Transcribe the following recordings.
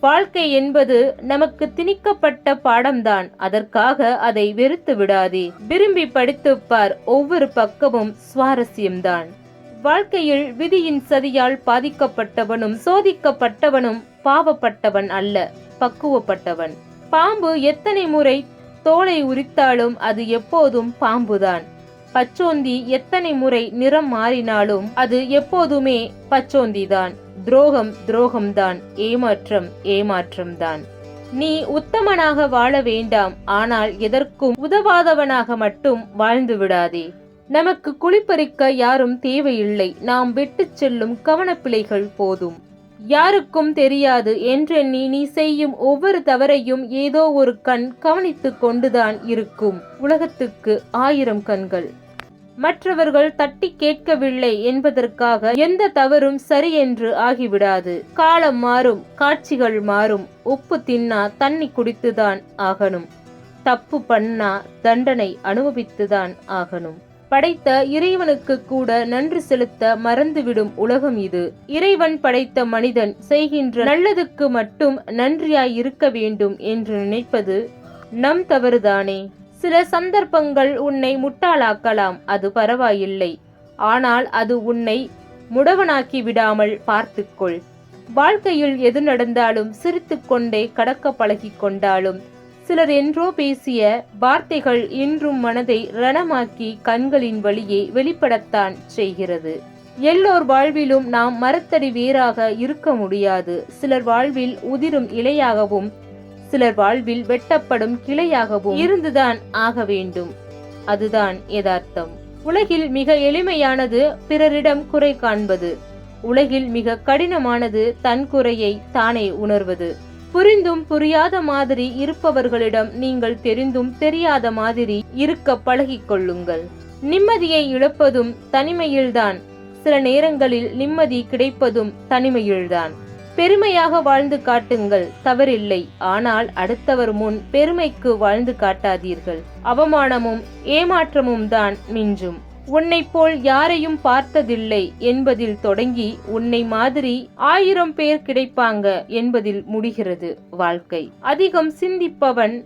வாழ்க்கை என்பது நமக்கு திணிக்கப்பட்ட பாடம்தான். அதற்காக அதை வெறுத்து விடாதே. விரும்பி படித்து பார் ஒவ்வொரு பக்கமும் சுவாரஸ்யம்தான். வாழ்க்கையில் விதியின் சதியால் பாதிக்கப்பட்டவனும் சோதிக்கப்பட்டவனும் பாவப்பட்டவன் அல்ல பக்குவப்பட்டவன். பாம்பு எத்தனை முறை தோலை உரித்தாலும் அது எப்போதும் பாம்புதான். பச்சோந்தி எத்தனை முறை நிறம் மாறினாலும் அது எப்போதுமே பச்சோந்திதான். துரோகம் துரோகம்தான் ஏமாற்றம் ஏமாற்றம்தான். நீ உத்தமனாக வாழ வேண்டாம் ஆனால் எதற்கும் உதவாதவனாக மட்டும் வாழ்ந்து விடாதே. நமக்கு குளிப்பறிக்க யாரும் தேவையில்லை நாம் விட்டுச் செல்லும் கவனப்பிழைகள் போதும். யாருக்கும் தெரியாது என்றெண்ணி நீ செய்யும் ஒவ்வொரு தவறையும் ஏதோ ஒரு கண் கவனித்து கொண்டுதான் இருக்கும். உலகத்துக்கு ஆயிரம் கண்கள். மற்றவர்கள் தட்டி கேட்கவில்லை என்பதற்காக எந்த தவறும் சரி என்று ஆகிவிடாது. காலம் மாறும் காட்சிகள் மாறும். உப்பு தின்னா தண்ணி குடித்துதான் ஆகணும். தப்பு பண்ணா தண்டனை அனுபவித்துதான் ஆகணும். படைத்த இறைவனுக்கு கூட நன்றி செலுத்த மறந்துவிடும் உலகம் இது. இறைவன் படைத்த மனிதன் செய்கின்ற நல்லதுக்கு மட்டும் நன்றியாய் இருக்க வேண்டும் என்று நினைப்பது நம் தவறுதானே? சில சந்தர்ப்பங்கள் உன்னை முட்டாளாக்கலாம் அது பரவாயில்லை. ஆனால் அது உன்னை முடவனாக்கி விடாமல் பார்த்துக்கொள். வாழ்க்கையில் எது நடந்தாலும் சிரித்துக்கொண்டே கடக்க பழகி கொண்டாலும் சிலர் என்றோ பேசிய வார்த்தைகள் இன்றும் மனதை ரணமாக்கி கண்களின் வழியே வெளிப்படத்தான் செய்கிறது. எல்லோர் வாழ்விலும் நாம் மரத்தடி வேராக இருக்க முடியாது. சிலர் வாழ்வில் உதிரும் இலையாகவும் சிலர் வாழ்வில் வெட்டப்படும் கிளையாகவும் இருந்துதான் ஆக வேண்டும். அதுதான் யதார்த்தம். உலகில் மிக எளிமையானது பிறரிடம் குறை காண்பது. உலகில் மிக கடினமானது தன் குறையை தானே உணர்வது. புரிந்தும் புரியாத மாதிரி இருப்பவர்களிடம் நீங்கள் தெரிந்தும் தெரியாத மாதிரி இருக்க பழகிக் கொள்ளுங்கள் நிம்மதியை இழப்பதும் தனிமையில்தான். சில நேரங்களில் நிம்மதி கிடைப்பதும் தனிமையில்தான். பெருமையாக வாழ்ந்து காட்டுங்கள் தவறில்லை. ஆனால் அடுத்தவர் முன் பெருமைக்கு வாழ்ந்து காட்டாதீர்கள். அவமானமும் ஏமாற்றமும் தான் மிஞ்சும். உன்னை போல் யாரையும் பார்த்ததில்லை என்பதில் தொடங்கி உன்னை மாதிரி ஆயிரம் பேர் கிடைப்பாங்க என்பதில் முடிகிறது வாழ்க்கை. அதிகம் சிந்திப்பவன்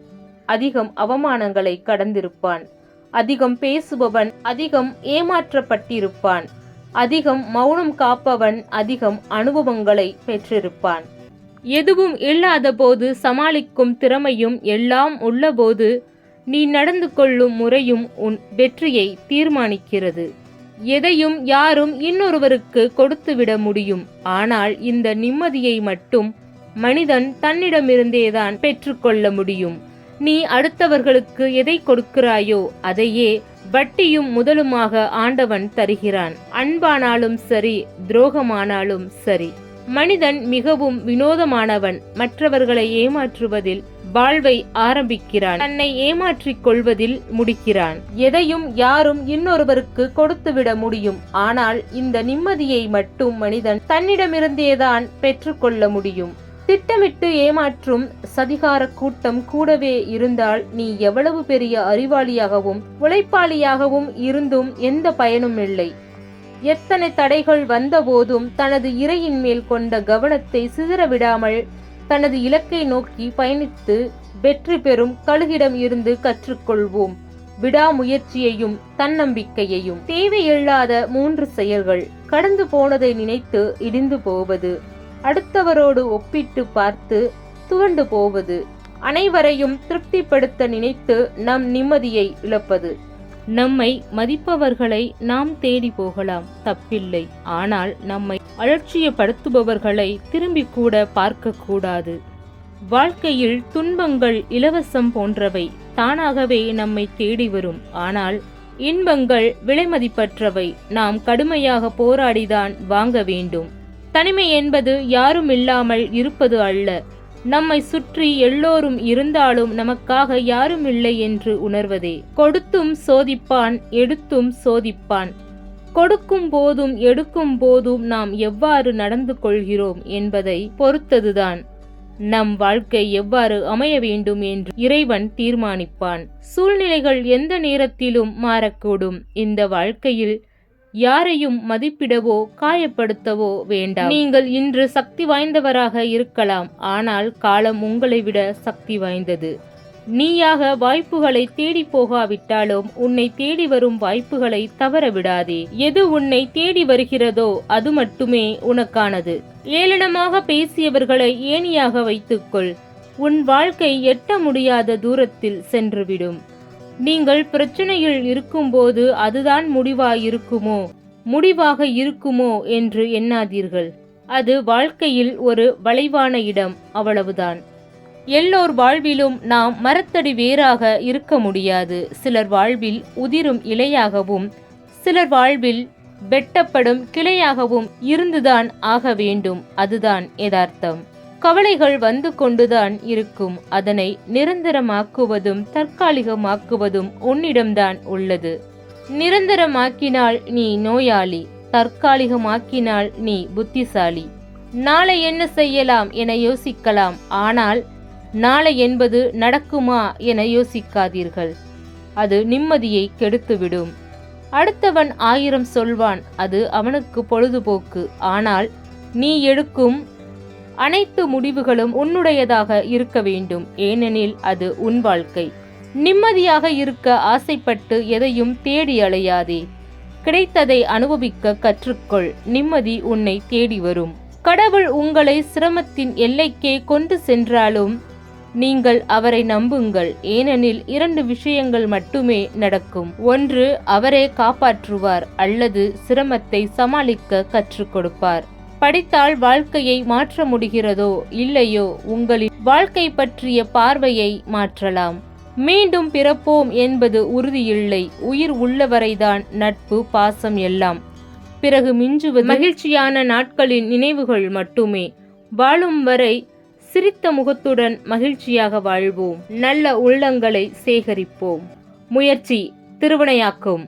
அதிகம் அவமானங்களை கடந்திருப்பான். அதிகம் பேசுபவன் அதிகம் ஏமாற்றப்பட்டிருப்பான். அதிகம் மௌனம் காப்பவன் அதிகம் அனுபவங்களை பெற்றிருப்பான். எதுவும் இல்லாத போது சமாளிக்கும் திறமையும் எல்லாம் உள்ளபோது நீ நடந்து கொள்ளும் முறையும் உன் வெற்றியை தீர்மானிக்கிறது. எதையும் யாரும் இன்னொருவருக்கு கொடுத்துவிட முடியும். ஆனால் இந்த நிம்மதியை மட்டும் மனிதன் தன்னிடமிருந்தேதான் பெற்றுக்கொள்ள முடியும். நீ அடுத்தவர்களுக்கு எதை கொடுக்கிறாயோ அதையே வட்டியும் முதலுமாக ஆண்டவன் தருகிறான். அன்பானாலும் சரி துரோகமானாலும் சரி. மனிதன் மிகவும் வினோதமானவன் மற்றவர்களை ஏமாற்றுவதில் வாழ்வை ஆரம்பிக்கிறான். தன்னை ஏமாற்றிக் கொள்வதில் முடிக்கிறான். எதையும் யாரும் இன்னொருவருக்கு கொடுத்துவிட முடியும். ஆனால் இந்த நிம்மதியை மட்டும் மனிதன் தன்னிடமிருந்தேதான் பெற்றுக்கொள்ள முடியும். திட்டமிட்டு ஏமாற்றும் சதிகார கூட்டம் கூடவே இருந்தால் நீ எவ்வளவு பெரிய அறிவாளியாகவும் உழைப்பாளியாகவும் இருந்தும் எந்த பயனும் இல்லை. எத்தனை தடைகள் வந்தபோதும் தனது இறையின் மேல் கொண்ட கவனத்தை சிதறவிடாமல் தனது இலக்கை நோக்கி பயணித்து வெற்றி பெறும் கழுகிடம் இருந்து கற்றுக்கொள்வோம். விடாமுயற்சியையும் தன்னம்பிக்கையையும். தேவையில்லாத மூன்று செயல்கள். கடந்து போனதை நினைத்து இடிந்து போவது. அடுத்தவரோடு ஒப்பிட்டு பார்த்து துவண்டு போவது. அனைவரையும் திருப்திப்படுத்த நினைத்து நம் நிம்மதியை இழப்பது. நம்மை மதிப்பவர்களை நாம் தேடி போகலாம் தப்பில்லை. ஆனால் நம்மை அலட்சியப்படுத்துபவர்களை திரும்பி கூட பார்க்க கூடாது வாழ்க்கையில் துன்பங்கள் இலவசம் போன்றவை தானாகவே நம்மை தேடி வரும். ஆனால் இன்பங்கள் விலைமதிப்பற்றவை. நாம் கடுமையாக போராடிதான் வாங்க வேண்டும். தனிமை என்பது யாரும் இல்லாமல் இருப்பது அல்ல. நம்மை சுற்றி எல்லோரும் இருந்தாலும் நமக்காக யாரும் இல்லை என்று உணர்வதே. கொடுத்தும் சோதிப்பான் எடுத்தும் சோதிப்பான். கொடுக்கும் போதும் எடுக்கும் போதும் நாம் எவ்வாறு நடந்து கொள்கிறோம் என்பதை பொறுத்ததுதான். நம் வாழ்க்கை எவ்வாறு அமைய வேண்டும் என்று இறைவன் தீர்மானிப்பான். சூழ்நிலைகள் எந்த நேரத்திலும் மாறக்கூடும். இந்த வாழ்க்கையில் யாரையும் மதிப்பிடவோ காயப்படுத்தவோ வேண்டாம். நீங்கள் இன்று சக்தி வாய்ந்தவராக இருக்கலாம் ஆனால் காலம் உங்களை விட சக்தி வாய்ந்தது. நீயாக வாய்ப்புகளை தேடி போகாவிட்டாலும் உன்னை தேடி வரும் வாய்ப்புகளை தவற விடாதே. எது உன்னை தேடி வருகிறதோ அது மட்டுமே உனக்கானது. ஏளனமாக பேசியவர்களை ஏணியாக வைத்துக்கொள். உன் வாழ்க்கை எட்ட முடியாத தூரத்தில் சென்றுவிடும். நீங்கள் பிரச்சனையில் இருக்கும்போது அதுதான் முடிவாயிருக்குமோ? முடிவாக இருக்குமோ என்று எண்ணாதீர்கள். அது வாழ்க்கையில் ஒரு வளைவான இடம் அவ்வளவுதான். எல்லோர் வாழ்விலும் நாம் மரத்தடி வேறாக இருக்க முடியாது. சிலர் வாழ்வில் உதிரும் இலையாகவும் சிலர் வாழ்வில் வெட்டப்படும் கிளையாகவும் இருந்துதான் ஆக வேண்டும். அதுதான் யதார்த்தம். கவலைகள் வந்து கொண்டுதான் இருக்கும். அதனை நிரந்தரமாக்குவதும் தற்காலிகமாக்குவதும் உன்னிடம்தான் உள்ளது. நிரந்தரமாக்கினால் நீ நோயாளி தற்காலிகமாக்கினால் நீ புத்திசாலி. நாளை என்ன செய்யலாம் என யோசிக்கலாம் ஆனால் நாளை என்பது நடக்குமா என யோசிக்காதீர்கள். அது நிம்மதியை கெடுத்துவிடும். அடுத்தவன் ஆயிரம் சொல்வான் அது அவனுக்கு பொழுதுபோக்கு. ஆனால் நீ எடுக்கும் அனைத்து முடிவுகளும் உன்னுடையதாக இருக்க வேண்டும். ஏனெனில் அது உன் வாழ்க்கை. நிம்மதியாக இருக்க ஆசைப்பட்டு எதையும் தேடி அலையாதே. கிடைத்ததை அனுபவிக்க கற்றுக்கொள். நிம்மதி உன்னை தேடி வரும். கடவுள் உங்களை சிரமத்தின் எல்லைக்கே கொண்டு சென்றாலும் நீங்கள் அவரை நம்புங்கள். ஏனெனில் இரண்டு விஷயங்கள் மட்டுமே நடக்கும். ஒன்று அவரே காப்பாற்றுவார் அல்லது சிரமத்தை சமாளிக்க கற்றுக் கொடுப்பார். படித்தால் வாழ்க்கையை மாற்ற முடிகிறதோ இல்லையோ உங்களின் வாழ்க்கை பற்றிய பார்வையை மாற்றலாம். மீண்டும் பிறப்போம் என்பது உறுதியில்லை. உயிர் உள்ளவரைதான் நட்பு பாசம் எல்லாம். பிறகு மிஞ்சுவது மகிழ்ச்சியான நாட்களின் நினைவுகள் மட்டுமே. வாழும் வரை சிரித்த முகத்துடன் மகிழ்ச்சியாக வாழ்வோம். நல்ல உள்ளங்களை சேகரிப்போம். முயற்சி திருவினையாக்கும்.